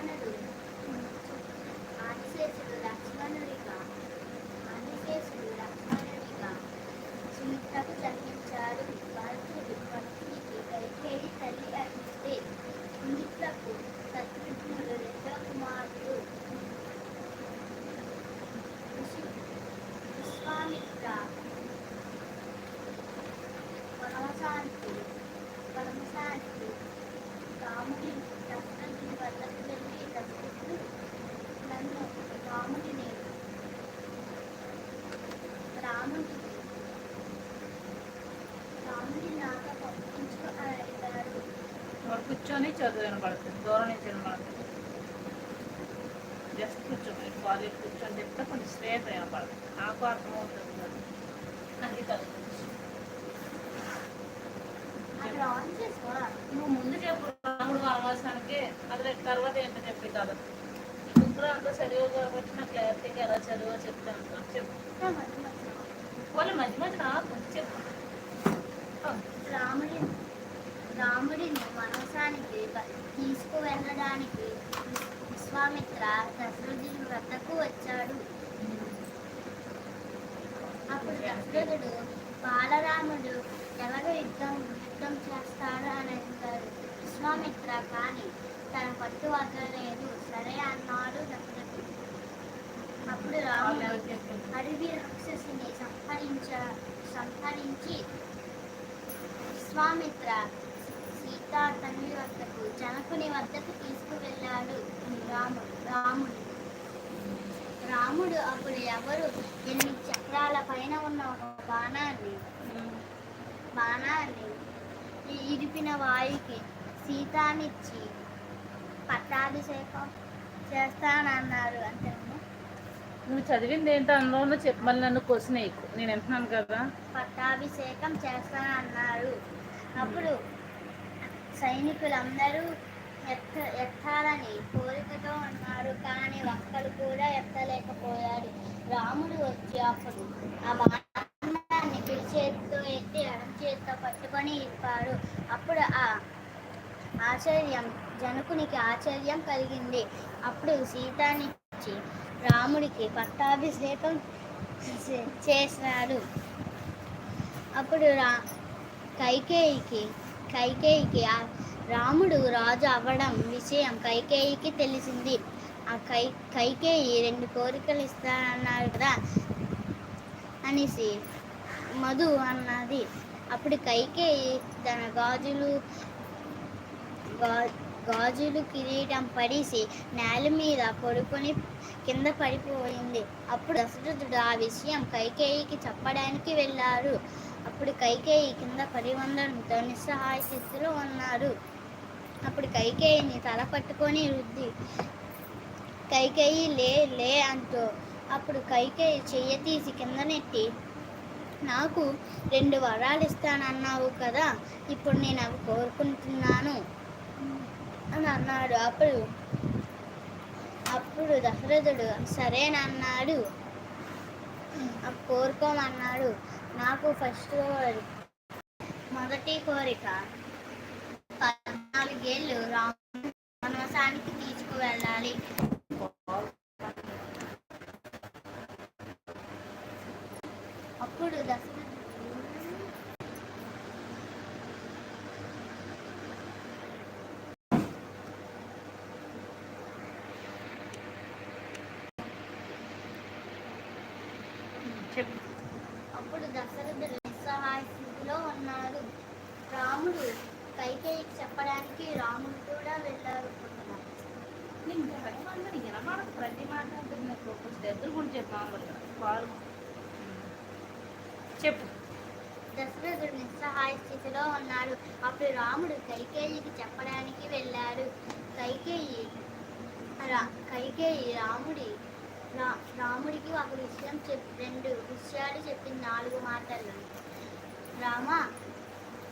లక్ష్మణుడు ఆదిశేషుడు లక్ష్మణుడిగా ఆదిశేషుడు లక్ష్మణుడిగా సుమిత్రకు జన్మించాడు భరతుడు భరతునికి కైకేయి తల్లి అయితే సుమిత్రకు శత్రుఘ్నుడు రెండో కుమారుడు ఋషి- విశ్వామిత్ర వనవసానికి వనవసానికి రాముడి దశరథుని వద్దకు వెళ్ళి దశరథుడు నన్ను రాముడిని రాముడిని రాముడి నాతో పంపించు అని అడిగాడు మరి కూర్చొని చదువు వినపడుతుంది దూరం నుంచి వినపడుతుంది జస్ట్ కూర్చోమని కాలేజ్ కూర్చొని చెప్తే కొంచెం స్ట్రేట్ వినపడుతుంది నాకు అర్థమవుతుంది కదా. ఆన్ చేసుకో. నువ్వు ముందు చెప్పు రాముడు వనవాసానికి అది తర్వాత ఏంటో చెప్పి కదా అంతా చదివు కాబట్టి నాకు క్లారిటీగా ఎలా చదువో చెప్తాను చెప్పు. వాళ్ళు మధ్య మధ్య నాకు చెప్పు. రాముడి రాముడిని వనవాసానికి తీసుకువెళ్ళడానికి విశ్వామిత్ర దశరథుడి వద్దకు వచ్చాడు. అప్పుడు దశరథుడు బాలరాముడు ఎవరు యుద్ధం యుద్ధం చేస్తాడు అని అడిగాడు విశ్వామిత్ర కానీ తన పట్టు వదలలేదు సరే అన్నాడు దశరథుడు. అప్పుడు రాముడు అడవి రాక్షసుని సంహరించ సంహరించి విశ్వామిత్ర సీతా తండ్రి వద్దకు జనకుని వద్దకు తీసుకువెళ్ళాడు రాముడు రాముడు. రాముడు అప్పుడు ఎవరు? ఎనిమిది చక్రాల పైన ఉన్న ఒక బాణాన్ని బాణాన్ని ఇరిపిన వాయుకి సీతానిచ్చి పట్టాభిషేకం చేస్తానన్నారు అంతే నువ్వు చదివింది ఏంటో అందులో చెప్పు. మళ్ళీ నన్ను క్వశ్చన్ నేను వింటున్నాను కదా. పట్టాభిషేకం చేస్తానన్నారు. అప్పుడు సైనికులందరూ ఎత్త ఎత్తాలని కోరికతో ఉన్నారు. కానీ ఒక్కరు కూడా ఎత్తలేకపోయాడు. రాముడు వచ్చి అప్పుడు ఆ బాణాన్ని కుడి చేతితో ఎత్తి ఎడం చేతితో పట్టుకొని ఇప్పాడు అప్పుడు ఆ ఆశ్చర్యం జనకునికి ఆశ్చర్యం కలిగింది. అప్పుడు సీతానిచ్చి రాముడికి పట్టాభిషేకం చేశాడు. అప్పుడు రా కైకేయికి కైకేయికి ఆ రాముడు రాజు అవ్వడం విషయం కైకేయికి తెలిసింది. ఆ కై కైకేయి రెండు కోరికలు ఇస్తానన్నారు కదా అనేసి మధు అన్నది. అప్పుడు కైకేయి తన గాజులు గా- గాజులు కిరీటం పడేసి నేల మీద పడుకొని కింద పడిపోయింది. అప్పుడు దశరథుడు ఆ విషయం కైకేయికి చెప్పడానికి వెళ్ళారు. అప్పుడు కైకేయి కింద పడి ఉండడంతో నిస్సహాయ స్థితిలో ఉన్నారు అప్పుడు కైకేయిని తల పట్టుకొని రుద్ది. కైకేయి లే లే అంటూ. అప్పుడు కైకేయి చెయ్య తీసి కింద నెట్టి. నాకు రెండు వరాలు ఇస్తానన్నావు కదా ఇప్పుడు నేను అవి కోరుకుంటున్నాను అని అన్నాడు. అప్పుడు అప్పుడు దశరథుడు నాకు ఫస్ట్ మొదటి కోరిక పద్నాలుగేళ్ళు రాముడు తీసుకువెళ్ళాలి. అప్పుడు దశ చెప్పు అప్పుడు దశరథుడు నిస్సహాయ స్థితిలో ఉన్నాడు రాముడు కైకేయికి చెప్పడానికి రాముడు కూడా వెళ్ళారు నేను జరగమన్నా నీకు ప్రతి మాట నాకు దగ్గర కూడా చెప్పు చెప్పు. దశరథుడు నిస్సహాయ స్థితిలో ఉన్నాడు. అప్పుడు రాముడు కైకేయికి చెప్పడానికి వెళ్ళాడు. కైకేయి రా కైకేయి రాముడి రా రాముడికి ఒక విషయం చెప్ రెండు విషయాలు చెప్పింది నాలుగు మాటలు. రామ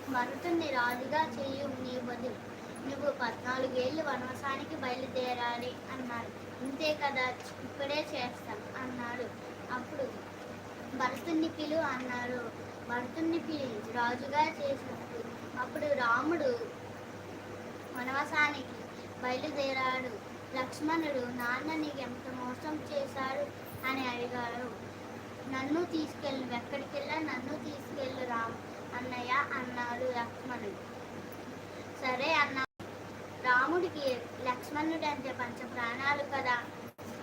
మరుతుని రాజుగా చేయు నీ బదులు నువ్వు పద్నాలుగేళ్ళు వనవాసానికి బయలుదేరాలి అన్నాడు. ఇంతే కదా ఇప్పుడే చేస్తాం అన్నాడు. అప్పుడు భరతుణ్ణి పిలు అన్నారు. భరతుణ్ణి పిలి రాజుగా చేసినప్పుడు అప్పుడు రాముడు వనవాసానికి బయలుదేరాడు. లక్ష్మణుడు నాన్న నీకు ఎంత మోసం చేశాడు? అని అడిగారు నన్ను తీసుకెళ్ళు ఎక్కడికెళ్ళా? నన్ను తీసుకెళ్ళు రామ్ అన్నయ్య అన్నాడు లక్ష్మణుడు. సరే అన్న రాముడికి లక్ష్మణుడు అంటే పంచ ప్రాణాలు కదా.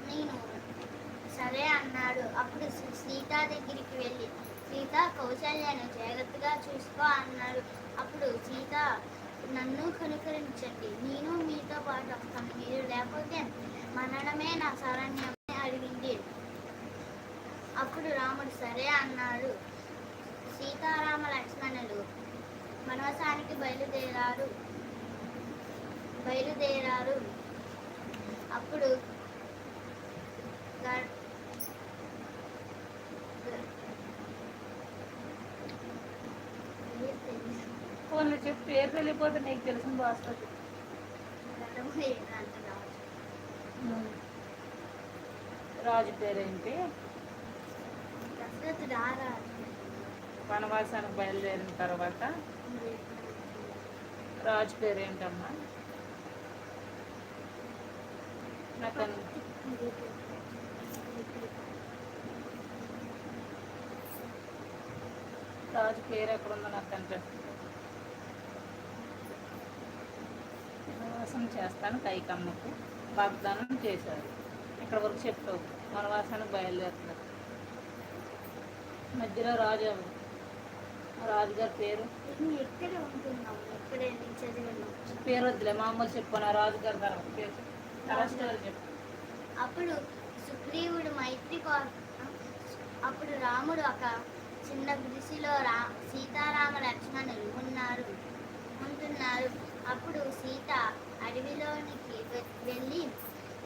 నేను సరే అన్నాడు. అప్పుడు సీత దగ్గరికి వెళ్ళి సీత కౌశల్యను జాగ్రత్తగా చూసుకో అన్నాడు. అప్పుడు సీత నన్ను కనుకరించండి. నేను మీతో పాటు వస్తాను. మీరు లేకపోతే మరణమే నా శరణ్యం అడిగింది. అప్పుడు రాముడు సరే అన్నాడు. సీతారామ లక్ష్మణులు వనవాసానికి బయలుదేరారు. బయలుదేరారు. అప్పుడు. ఫోన్లో చెప్పు పేరు వెళ్ళిపోతే నీకు తెలిసిన బాస్తుంది రాజు. పేరేంటి. వనవాసానికి బయలుదేరిన తర్వాత? రాజు పేరేంటమ్మా నాకు అన్- రాజు పేరు ఎక్కడుందో నాకు కనిపిస్తుంది వనవాసం చేస్తాను కైకమ్మకు. వాగ్దానం చేశారు. ఇక్కడ వరకు చెప్తావు వనవాసానికి బయలుదేరుతున్నారు. మధ్యలో రాజు రాజుగారి పేరు? ఎక్కడే ఎక్కడే? పేరు వద్దులే. మామూలు చెప్పాను రాజుగారి తర్వాత పేరు అప్పుడు సుగ్రీవుడు మైత్రి కో- అప్పుడు రాముడు ఒక చిన్న గుడిసిలో రా సీతారామ లక్ష్మణులు ఉన్నారు ఉంటున్నారు. అప్పుడు సీత అడవిలోనికి వెళ్ళి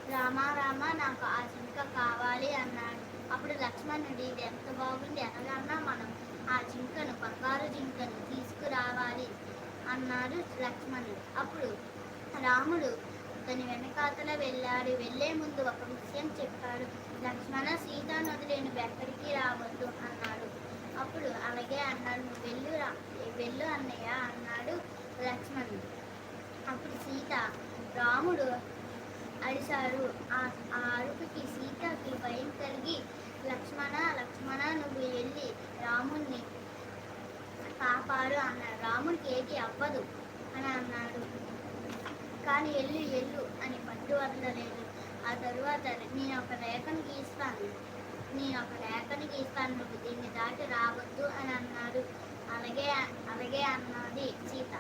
రామారామ నాకు ఆ జింక కావాలి అన్నాడు. అప్పుడు లక్ష్మణుడు ఇది ఎంత బాగుంది? ఎలాగన్నా మనం ఆ జింకను బంగారు జింకను తీసుకురావాలి అన్నాడు లక్ష్మణుడు. అప్పుడు రాముడు అతని వెనకాతల వెళ్ళాడు. వెళ్ళే ముందు ఒక విషయం చెప్పాడు. లక్ష్మణ సీత నదులే నువ్వు ఎక్కడికి రావద్దు అన్నాడు. అప్పుడు అలాగే అన్నాడు. నువ్వు వెళ్ళు రా. వెళ్ళు అన్నయ్య అన్నాడు లక్ష్మణుడు అప్పుడు సీత రాముడు అడిశారు ఆ ఆ అరుపుకి సీతకి భయం కలిగి లక్ష్మణ లక్ష్మణ నువ్వు వెళ్ళి రాముణ్ణి కాపాడు అన్నాడు. రాముడికి ఏది అవ్వదు అని అన్నాడు. కానీ ఎల్లు ఎల్లు అని పట్టు వదలలేదు ఆ తరువాత నేను ఒక రేఖను గీస్తాను నేను ఒక రేఖను గీస్తాను నువ్వు దీన్ని దాటి రావద్దు అని అన్నాడు. అలాగే అలాగే అన్నది సీత.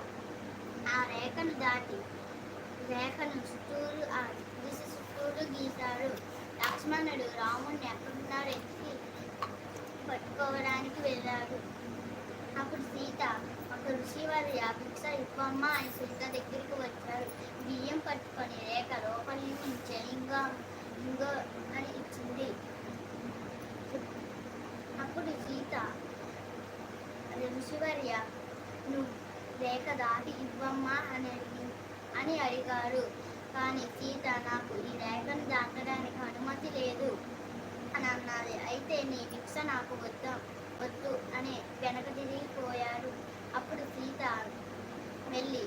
ఆ రేఖను దాటి రేఖను చుట్టూరు ఆ దిశ చుట్టూరు గీశాడు. లక్ష్మణుడు రాముడిని ఎక్కడున్నాడు ఎక్కి పట్టుకోవడానికి వెళ్ళాడు. అప్పుడు సీత తులసి వారి భిక్ష ఇప్పమ్మ అని సీత దగ్గరికి వచ్చారు. బియ్యం పట్టుకొని రేఖ లోపలి నుంచి ఇంకో ఇంకో అని ఇచ్చింది. అప్పుడు సీత ఋషివర్య నువ్వు రేఖ దాటి ఇవ్వమ్మా అని అడిగి అని అడిగారు. కానీ సీత నాకు ఈ రేఖను దాటడానికి అనుమతి లేదు అని అన్నది. అయితే నీ భిక్ష నాకు వద్ద వద్దు అని వెనక తిరిగిపోయాడు అప్పుడు సీత వెళ్ళి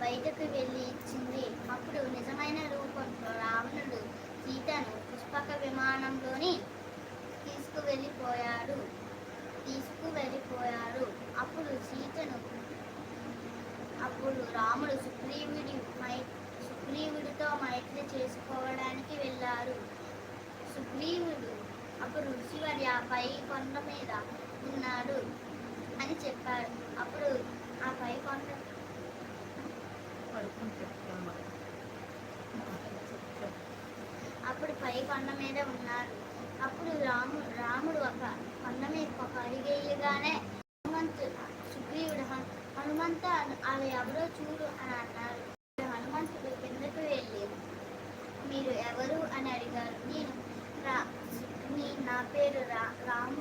బయటకు వెళ్ళి ఇచ్చింది అప్పుడు నిజమైన రూపంలో రావణుడు సీతను పుష్పక విమానంలోని తీసుకువెళ్ళిపోయాడు. తీసుకువెళ్ళిపోయారు అప్పుడు సీతను అప్పుడు రాముడు సుగ్రీవుడి మై సుగ్రీవుడితో మైత్రి చేసుకోవడానికి వెళ్ళారు. సుగ్రీవుడు అప్పుడు ఋషివర్య పై కొండ మీద ఉన్నాడు అని చెప్పాడు. అప్పుడు ఆ పై కొండ. అప్పుడు పై కొండ మీద ఉన్నారు. అప్పుడు రాము రాముడు ఒక కొండ మీద ఒక అడిగేయగానే హనుమంతు సుగ్రీవుడు హను- హనుమంత అవి ఎవరో చూడు అని అన్నారు. హనుమంతుడు కిందకు వెళ్ళి మీరు ఎవరు అని అడిగారు. నేను రా నీ- నా పేరు రా రాముడు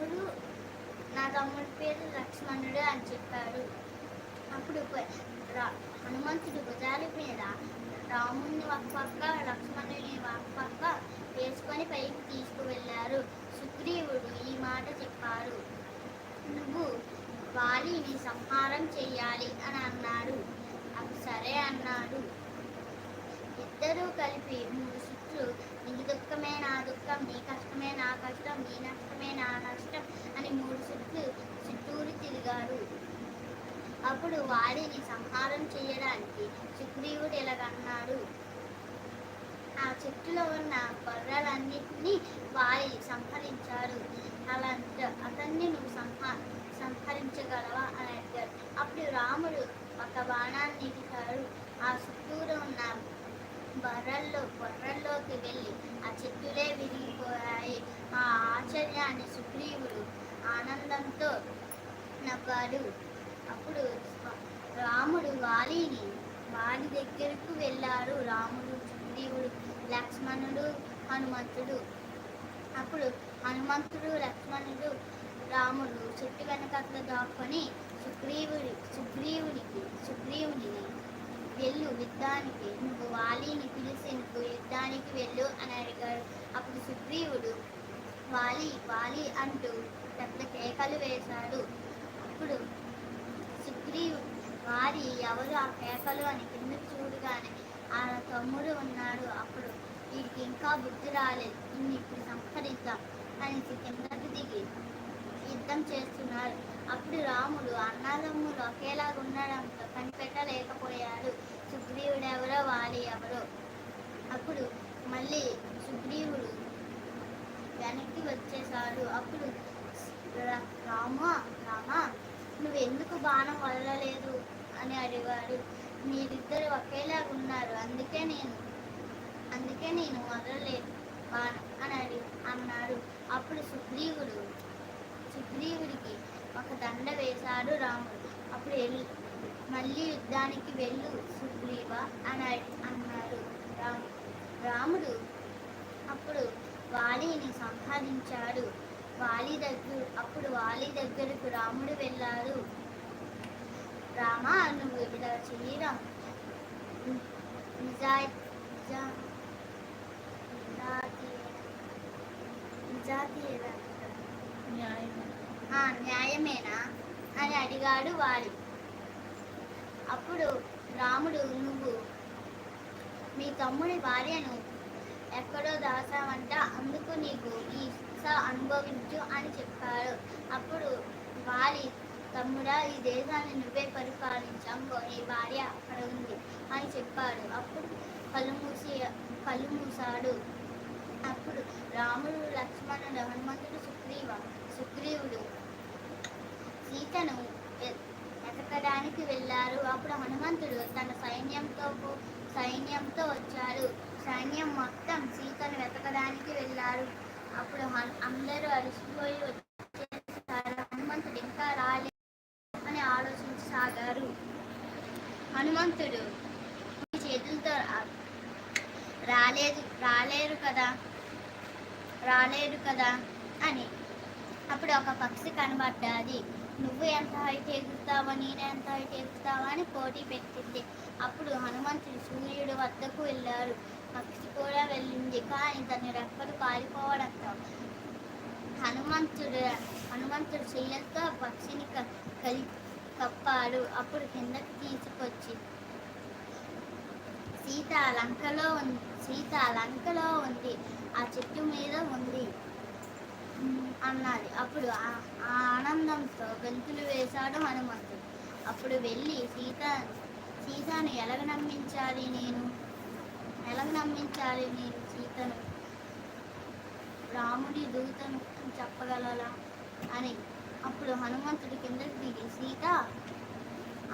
నా తమ్ముడి పేరు లక్ష్మణుడు అని చెప్పాడు. అప్పుడు రా- హనుమంతుడు భుజాల మీద రాముని ఒక పక్క లక్ష్మణుని ఒక పక్క వేసుకొని పైకి తీసుకువెళ్ళారు. సుగ్రీవుడు ఈ మాట చెప్పారు. నువ్వు వాలిని సంహారం చెయ్యాలి అని అన్నాడు. అప్పుడు సరే అన్నాడు. ఇద్దరూ కలిపి మూడు చుట్లు నీ దుఃఖమే నా దుఃఖం నీ కష్టమే నా కష్టం నీ నష్టమే నా నష్టం అని మూడు చుట్లు చుట్టూరు తిరిగారు అప్పుడు వాడిని సంహారం చేయడానికి సుగ్రీవుడు ఇలాగన్నాడు ఆ చెట్టులో ఉన్న బర్రలన్నింటినీ వారి సంహరించాడు. అలా అతన్ని నువ్వు సంహా సంహరించగలవా? అని అడిగాడు. అప్పుడు రాముడు ఒక బాణాన్ని ఇచ్చాడు ఆ చుట్టూరు ఉన్న బర్రల్లో బొర్రల్లోకి వెళ్ళి ఆ చెట్టులే విరిగిపోయాయి. ఆ ఆశ్చర్యాన్ని సుగ్రీవుడు ఆనందంతో నవ్వాడు. అప్పుడు రాముడు వాలిని వారి దగ్గరకు వెళ్ళారు రాముడు సుగ్రీవుడు లక్ష్మణుడు హనుమంతుడు. అప్పుడు హనుమంతుడు లక్ష్మణుడు రాముడు చెట్టు వెనకట్ల దాక్కొని సుగ్రీవుడి సుగ్రీవుడికి సుగ్రీవుడిని వెళ్ళు యుద్ధానికి నువ్వు వాలిని పిలిచి నువ్వు యుద్ధానికి వెళ్ళు అని అడిగాడు. అప్పుడు సుగ్రీవుడు వాలి వాలి అంటూ పెద్ద కేకలు వేశాడు. అప్పుడు సుగ్రీవు వారి ఎవరు ఆ కేకలు అని కింద చూడగానే ఆ తమ్ముడు ఉన్నాడు. అప్పుడు వీడికి ఇంకా బుద్ధి రాలేదు. ఇన్ని ఇప్పుడు సంహరిద్దాం అని కిందకి దిగి యుద్ధం చేస్తున్నారు. అప్పుడు రాముడు అన్నదమ్ములు ఒకేలాగా ఉండడంతో కనిపెట్టలేకపోయాడు సుగ్రీవుడెవరో వాలి ఎవరో. అప్పుడు మళ్ళీ సుగ్రీవుడు వెనక్కి వచ్చేసాడు అప్పుడు రా- రామా రామా నువ్వు ఎందుకు బాణం వదలలేదు? అని అడిగాడు. మీరిద్దరు ఒకేలాగా ఉన్నారు అందుకే నేను అందుకే నేను వదలలేదు బాణం అని అడి అన్నాడు. అప్పుడు సుగ్రీవుడు సుగ్రీవుడికి ఒక దండ వేశాడు రాముడు అప్పుడు ఎల్ మళ్ళీ యుద్ధానికి వెళ్ళు సుగ్రీవ అని అన్నాడు రాముడు రాముడు అప్పుడు వాలిని సంహరించాడు వాలి దగ్గర అప్పుడు వాలి దగ్గరకు రాముడు వెళ్ళాడు రామ నువ్వు ఇలా చేయరా నిజాయి నిజాతీయ- న్యాయం ఆ, న్యాయమేనా? అని అడిగాడు వాలి అప్పుడు రాముడు నువ్వు మీ తమ్ముడి భార్యను ఎక్కడో దాసావంట అందుకు నీకు ఈ శిక్ష అనుభవించు అని చెప్పాడు. అప్పుడు వాలి తమ్ముడా ఈ దేశాన్ని నువ్వే పరిపాలించాంగో నీ భార్య అక్కడ ఉంది అని చెప్పాడు. అప్పుడు కళ్ళు మూసి కళ్ళు మూసాడు. అప్పుడు రాముడు లక్ష్మణుడు హనుమంతుడు సుగ్రీవ సుగ్రీవుడు సీతను వెతకడానికి వెళ్ళారు. అప్పుడు హనుమంతుడు తన సైన్యంతో సైన్యంతో వచ్చాడు. సైన్యం మొత్తం సీతను వెతకడానికి వెళ్ళారు. అప్పుడు అందరూ అలసిపోయి వచ్చేసారు. హనుమంతుడు ఇంకా రాలేదు అని ఆలోచించసాగారు. హనుమంతుడు "మీ చేతులతో రాలేదు రాలేరు కదా రాలేరు కదా అని అప్పుడు ఒక పక్షి కనబడ్డది. నువ్వు ఎంత హైట్ ఎగురుతావా నేను ఎంత హైట్ ఎగురుతావా అని పోటీ పెట్టింది. అప్పుడు హనుమంతుడు సూర్యుడు వద్దకు వెళ్ళారు పక్షి కూడా వెళ్ళింది కానీ తన రెక్కలు కాలిపోవడంతో హనుమంతుడు హనుమంతుడు చెయ్యలతో పక్షిని క- కలి కప్పాడు. అప్పుడు కిందకి తీసుకొచ్చి సీత లంకలో ఉంది సీత లంకలో ఉంది. ఆ చెట్టు మీద ఉంది. అన్నది అప్పుడు ఆ- ఆ ఆనందంతో గంతులు వేశాడు హనుమంతుడు. అప్పుడు వెళ్ళి సీత సీతను ఎలాగ నమ్మించాలి నేను? ఎలాగ నమ్మించాలి నేను సీతను? రాముడి దూతను అని చెప్పగలలా? అని. అప్పుడు హనుమంతుడి కిందకి దిగి సీత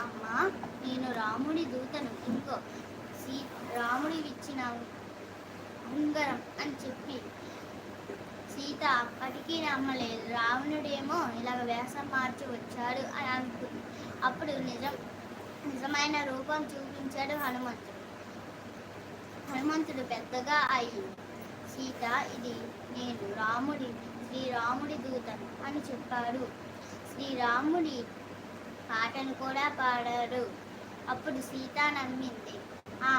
అమ్మా నేను రాముడి దూతను. ఇంకో సీ రాముడి ఇచ్చిన ఉంగరం అని చెప్పి సీత అప్పటికీ నమ్మలేదు. రావణుడేమో ఇలాగ వేషం మార్చి వచ్చాడు అని అనుకుంది అప్పుడు నిజం నిజమైన రూపం చూపించాడు హనుమంతుడు. హనుమంతుడు పెద్దగా అయ్యి సీత ఇది నేను రాముడి శ్రీరాముడి దూతను అని చెప్పాడు. శ్రీరాముడి పాటను కూడా పాడాడు. అప్పుడు సీత నమ్మింది. ఆ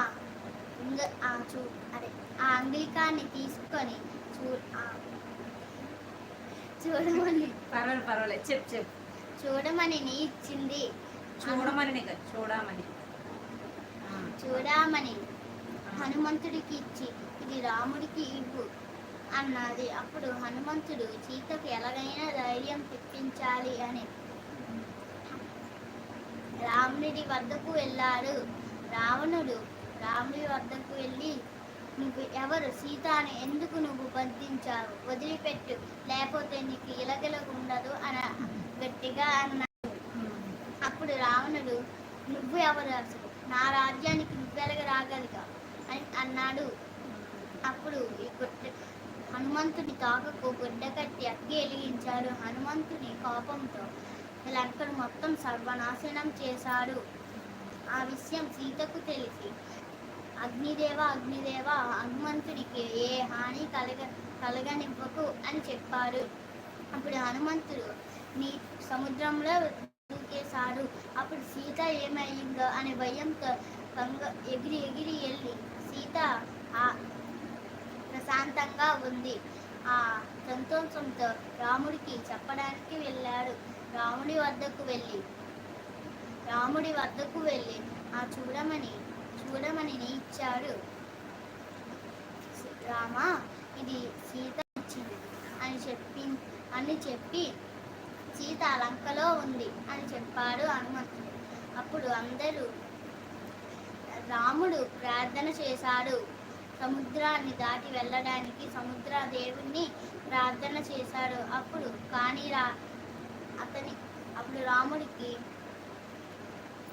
ఇంగ ఆ చూ అదే ఆ అంగిలికాన్ని తీసుకొని చూ ఆ చూడమని. పర్వాలేదు పర్వాలేదు. చెప్పు చెప్పు. చూడమని నీ ఇచ్చింది. చూడమని చూడమని. చూడమని. హనుమంతుడికి ఇచ్చి ఇది రాముడికి ఇవ్వు అన్నది. అప్పుడు హనుమంతుడు సీతకు ఎలాగైనా ధైర్యం తెప్పించాలి అని. రాముడి వద్దకు వెళ్ళాడు. రావణుడు రాముడి వద్దకు వెళ్ళి నువ్వు ఎవరు? సీతను ఎందుకు నువ్వు బంధించావు వదిలిపెట్టు. లేకపోతే నీకు ఇలగలకు ఉండదు అని గట్టిగా అన్నాడు. అప్పుడు రావణుడు నువ్వు ఎవరు అసలు? నా రాజ్యానికి నువ్వెలగ రాగలిగా? అని అన్నాడు. అప్పుడు ఈ గుడ్డ హనుమంతుని తాకకు గుడ్డ కట్టి అగ్గి వెలిగించాడు. హనుమంతుని కోపంతో లంకను మొత్తం సర్వనాశనం చేశాడు. ఆ విషయం సీతకు తెలిసి అగ్నిదేవ అగ్నిదేవ హనుమంతుడికి ఏ హాని కలగ కలగనివ్వకు అని చెప్పారు. అప్పుడు హనుమంతుడు నీ సముద్రంలో దూకేశాడు అప్పుడు సీత ఏమైందో? అనే భయంతో కంగ ఎగిరి ఎగిరి వెళ్ళి సీత ఆ ప్రశాంతంగా ఉంది. ఆ సంతోషంతో రాముడికి చెప్పడానికి వెళ్ళాడు. రాముడి వద్దకు వెళ్ళి రాముడి వద్దకు వెళ్ళి ఆ చూడమని చూడమని ఇచ్చాడు రామ ఇది సీత ఇచ్చింది. అని చెప్పి అని చెప్పి సీత లంకలో ఉంది అని చెప్పాడు హనుమంతుడు. అప్పుడు అందరూ రాముడు ప్రార్థన చేశాడు. సముద్రాన్ని దాటి వెళ్ళడానికి సముద్ర దేవుణ్ణి ప్రార్థన చేశాడు. అప్పుడు కానీ రా అతని అప్పుడు రాముడికి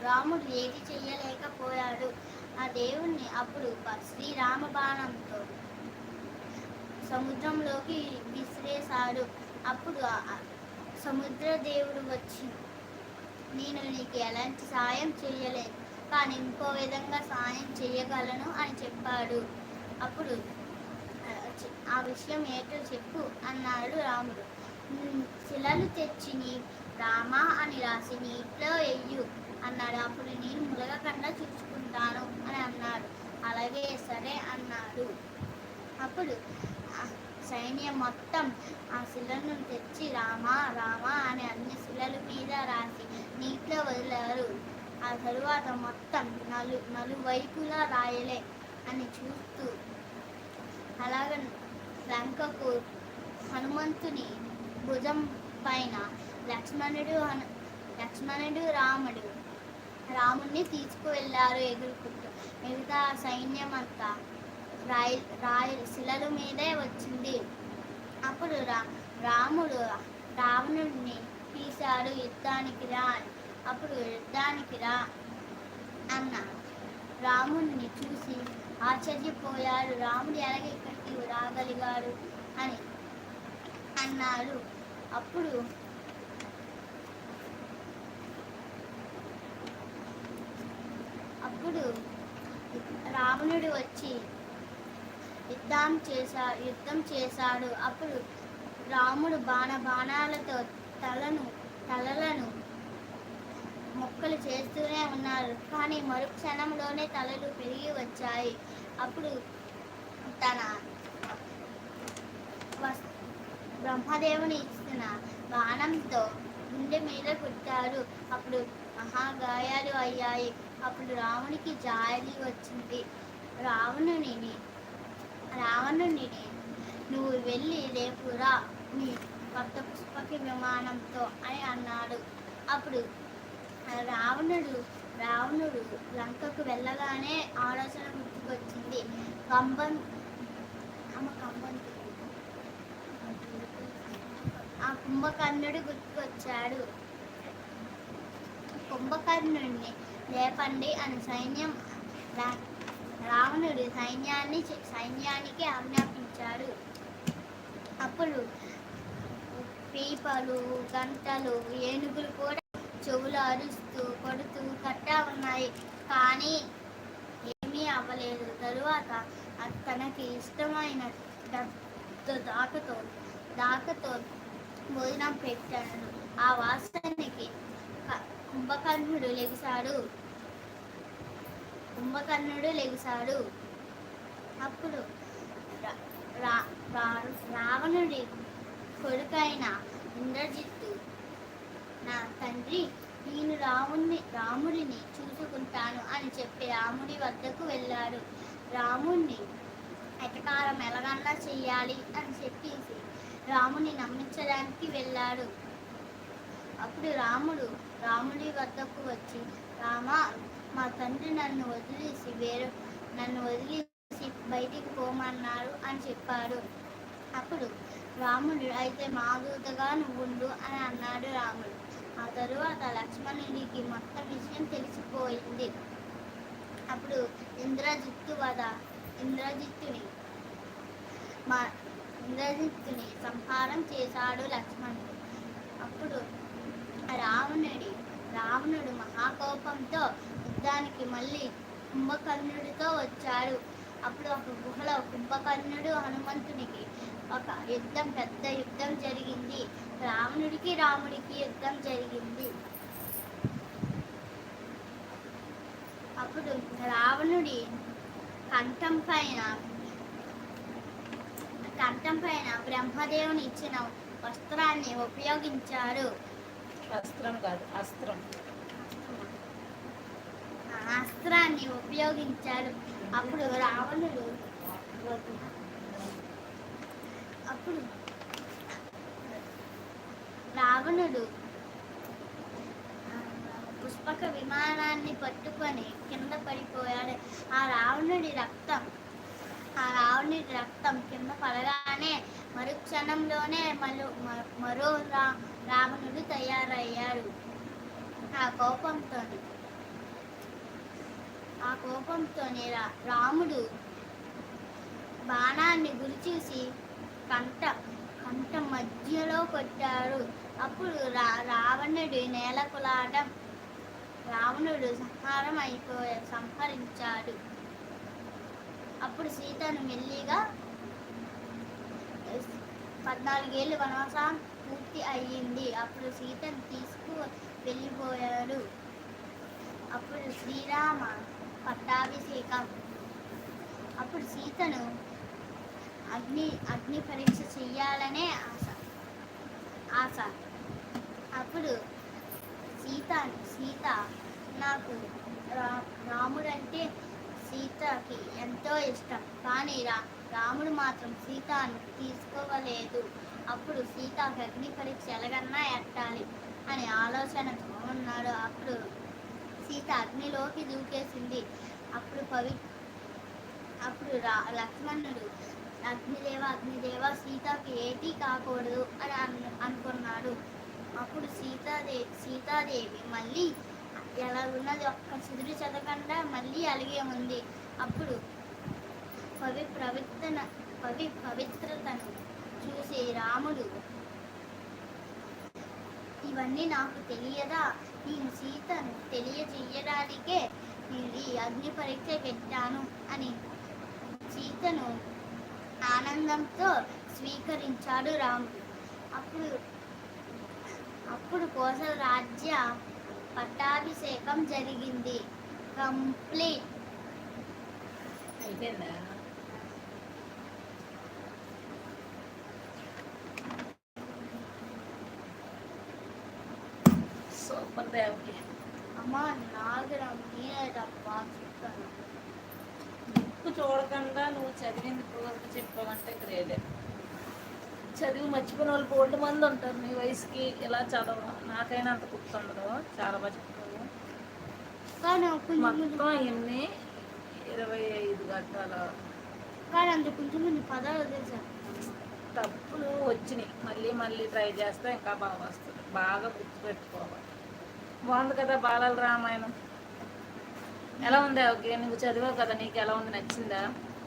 రాముడు ఏది చెయ్యలేకపోయాడు. ఆ దేవుణ్ణి అప్పుడు శ్రీరామ బాణంతో సముద్రంలోకి విసిరేశాడు. అప్పుడు సముద్ర దేవుడు వచ్చి నేను నీకు ఎలాంటి సాయం చేయలేదు కానీ ఇంకో విధంగా సాయం చేయగలను అని చెప్పాడు. అప్పుడు ఆ, విషయం ఏంటో చెప్పు అన్నాడు రాముడు. శిలలు తెచ్చి నీ రామా అని రాసి నీటిలో వెయ్యు అన్నాడు. అప్పుడు నేను ములగకుండా చూసుకుంటాను అని అన్నాడు. అలాగే సరే అన్నాడు. అప్పుడు సైన్యం మొత్తం ఆ శిలను తెచ్చి రామా రామా అని అన్ని శిలల మీద రాసి నీటిలో వదిలారు. ఆ తరువాత మొత్తం నలు నలువైపులా రాయలే అని చూస్తూ అలాగ లంకకు హనుమంతుని భుజం పైన లక్ష్మణుడు హను లక్ష్మణుడు రాముడు రాముణ్ణి తీసుకువెళ్ళారు ఎగురుకుంటూ. మిగతా సైన్యం అంతా రాయి రాయి శిలల మీదే వచ్చింది. అప్పుడు రా రాముడు రావణుడిని తీశాడు యుద్ధానికి రా అని. అప్పుడు యుద్ధానికి రా అన్న రాముడిని చూసి ఆశ్చర్యపోయాడు. రాముడు ఎలాగ ఇక్కడికి రాగలిగాడు అని అన్నాడు. అప్పుడు అప్పుడు రావణుడు వచ్చి యుద్ధం చేశాడు యుద్ధం చేశాడు. అప్పుడు రాముడు బాణ బాణాలతో తలను తలలను మొక్కలు చేస్తూనే ఉన్నారు. కానీ మరుక్షణంలోనే తలలు పెరిగి వచ్చాయి. అప్పుడు తన వస్- బ్రహ్మదేవుని ఇచ్చిన బాణంతో గుండె మీద కుట్టారు అప్పుడు మహాగాయాలు అయ్యాయి. అప్పుడు రావణికి జాలి వచ్చింది. రావణుని రావణుని నువ్వు వెళ్ళి రేపు రా నీ కొత్త పుష్పకి విమానంతో అని అన్నాడు. అప్పుడు రావణుడు రావణుడు లంకకు వెళ్ళగానే ఆలోచన గుర్తుకొచ్చింది. కంబం అమ్మ కంబం. ఆ కుంభకర్ణుడు గుర్తుకొచ్చాడు. కుంభకర్ణుడిని లేపండి అని సైన్యం రావణుడు సైన్యాన్ని సైన్యానికి ఆజ్ఞాపించాడు. అప్పుడు పీపలు గంటలు ఏనుగులు కూడా చెవులు అరుస్తూ కొడుతూ కట్టా ఉన్నాయి. కానీ ఏమీ అవ్వలేదు. తరువాత తనకి ఇష్టమైన దాకతో దాకతో భోజనం పెట్టాడు. ఆ వాసనకి కుంభకర్ణుడు లెగిశాడు. కుంభకర్ణుడు లెగిశాడు. అప్పుడు రావణుడి కొడుకైన ఇంద్రజిత్తు నా తండ్రి నేను రాముణ్ణి రాముడిని చూసుకుంటాను అని చెప్పి రాముడి వద్దకు వెళ్ళాడు. రాముణ్ణి ఎటకారం ఎలాగన్నా చెయ్యాలి అని చెప్పేసి రాముని నమ్మించడానికి వెళ్ళాడు. అప్పుడు రాముడు రాముడి వద్దకు వచ్చి రామ మా తండ్రి నన్ను వదిలేసి వేరే నన్ను వదిలేసి బయటికి పోమన్నారు అని చెప్పాడు. అప్పుడు రాముడు అయితే మాదూతగా నువ్వుండు అని అన్నాడు రాముడు. ఆ తరువాత లక్ష్మణుడికి మొత్తం విషయం తెలిసిపోయింది. అప్పుడు ఇంద్రజిత్తు వద ఇంద్రజిత్తుని మా ఇంద్రజిత్తుని సంహారం చేశాడు లక్ష్మణుడు. అప్పుడు రావణుడి రావణుడు మహాకోపంతో యుద్ధానికి మళ్ళీ కుంభకర్ణుడితో వచ్చాడు. అప్పుడు ఒక గుహలో కుంభకర్ణుడు హనుమంతునికి ఒక యుద్ధం పెద్ద యుద్ధం జరిగింది. రావణుడికి రాముడికి యుద్ధం జరిగింది. అప్పుడు రావణుడి కంఠం పైన కంఠం పైన బ్రహ్మదేవుని ఇచ్చిన వస్త్రాన్ని ఉపయోగించారు. శస్త్రం కాదు అస్త్రం. అస్త్రాన్ని ఉపయోగించాడు అప్పుడు రావణుడు అప్పుడు రావణుడు పుష్పక విమానాన్ని పట్టుకొని కింద పడిపోయాడు. ఆ రావణుడి రక్తం ఆ రావణుడి రక్తం కింద పడగానే మరుక్షణంలోనే మరో మ- మరో రా రావణుడు తయారయ్యాడు. ఆ కోపంతో ఆ కోపంతోనే రా రాముడు బాణాన్ని గురిచూసి కంట కంట మధ్యలో కొట్టాడు. అప్పుడు రా రావణుడు నేలకులాటం రావణుడు సంహారం అయిపోయా సంహరించాడు. అప్పుడు సీతను మెల్లిగా పద్నాలుగేళ్ళు వనవాసం పూర్తి అయ్యింది. అప్పుడు సీతను తీసుకు వెళ్ళిపోయాడు అప్పుడు శ్రీరామ పట్టాభిషేకం. అప్పుడు సీతను అగ్ని అగ్ని పరీక్ష చెయ్యాలనే ఆశ ఆశ. అప్పుడు సీత సీత నాకు రా రాముడంటే సీతకి ఎంతో ఇష్టం. కానీ రా రాముడు మాత్రం సీతను తీసుకోవలేదు. అప్పుడు సీత అగ్ని పరీక్ష ఎలాగన్నా ఎట్టాలి అనే ఆలోచనతో ఉన్నాడు. అప్పుడు సీత అగ్నిలోకి దూకేసింది. అప్పుడు పవి అప్పుడు రా లక్ష్మణుడు అగ్నిదేవ అగ్నిదేవ సీతకి ఏటి కాకూడదు అని అను అనుకున్నాడు. అప్పుడు సీతాదే సీతాదేవి మళ్ళీ ఎలా ఉన్నది ఒక్క చిదురు చదవకుండా మళ్ళీ అలాగే ఉంది. అప్పుడు పవి పవిత్రన పవి పవిత్రతను చూసి రాముడు. ఇవన్నీ నాకు తెలియదా? నేను సీతను తెలియజేయడానికే నేను ఈ అగ్ని పరీక్ష పెట్టాను అని సీతను ఆనందంతో స్వీకరించాడు రాముడు. అప్పుడు అప్పుడు కోసల రాజ్య పట్టాభిషేకం జరిగింది. కంప్లీట్. అయిపోయిందా? సూపర్ దేవకి అమ్మ నాగరం తప్ప చెప్తాను. బుక్ చూడకుండా నువ్వు చదివింది వరకు చెప్పావంటే గ్రేడే చదివి మర్చిపోయిన వాళ్ళు బోల్డ్ మంది ఉంటారు నీ వయసుకి ఇలా చదవ నాకైనా అంత గుర్తుండదు చాలా బాగా చెప్తావు. మొత్తం ఎన్ని ఇరవై ఐదు గంటల. కానీ అంత కొంచెం పదాలు తప్పులు వచ్చినాయి. మళ్ళీ మళ్ళీ ట్రై చేస్తే ఇంకా బాగా వస్తుంది. బాగా గుర్తుపెట్టుకోవాలి బాగుంది కదా బాలల రామాయణం. ఎలా ఉంది ఓకే నువ్వు చదివావు కదా నీకు ఎలా ఉంది? నచ్చిందా?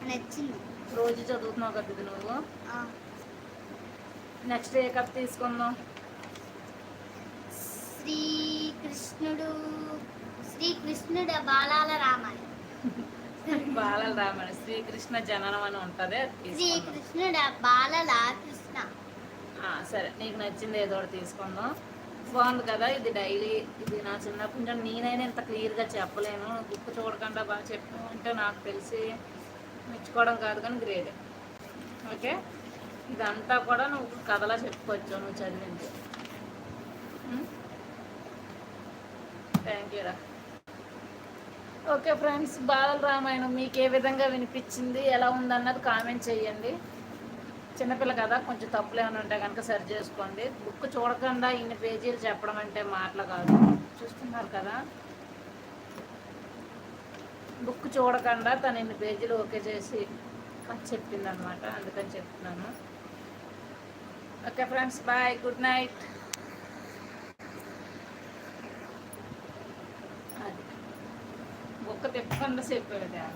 నచ్చింది. రోజు చదువుతున్నావు కదా ఇది నువ్వు. నెక్స్ట్ ఏ కథ తీసుకుందాం? శ్రీకృష్ణుడు శ్రీకృష్ణుడు బాలాల రామాయణం. బాలల రామాయణం శ్రీకృష్ణ జననం అని ఉంటుంది శ్రీకృష్ణుడు బాలల కృష్ణ. సరే నీకు నచ్చింది ఏదో ఒకటి తీసుకుందాం. బాగుంది కదా ఇది డైలీ. ఇది నా చిన్నప్పటి నుంచి నేనైనా ఇంత క్లియర్గా చెప్పలేను. బుక్ చూడకుండా బాగా చెప్పు అంటే నాకు తెలిసి మెచ్చుకోవడం కాదు కానీ గ్రేడ్ ఓకే? ఇదంతా కూడా నువ్వు కథలా చెప్పుకోవచ్చు నువ్వు చదివింది. థ్యాంక్ యూ రా. ఓకే ఫ్రెండ్స్ బాలల రామాయణం మీకు ఏ విధంగా వినిపించింది ఎలా ఉందన్నది కామెంట్ చేయండి. చిన్నపిల్ల కదా కొంచెం తప్పులు ఏమైనా ఉంటే కనుక సరి చేసుకోండి. బుక్ చూడకుండా ఇన్ని పేజీలు చెప్పడం అంటే మాటలు కాదు. చూస్తున్నారు కదా? బుక్ చూడకుండా తను ఇన్ని పేజీలు ఓకే చేసి చెప్పింది అనమాట అందుకని చెప్తున్నాను. Okay friends bye good night. అది. బుక్ తిప్పకుండా చెప్పేది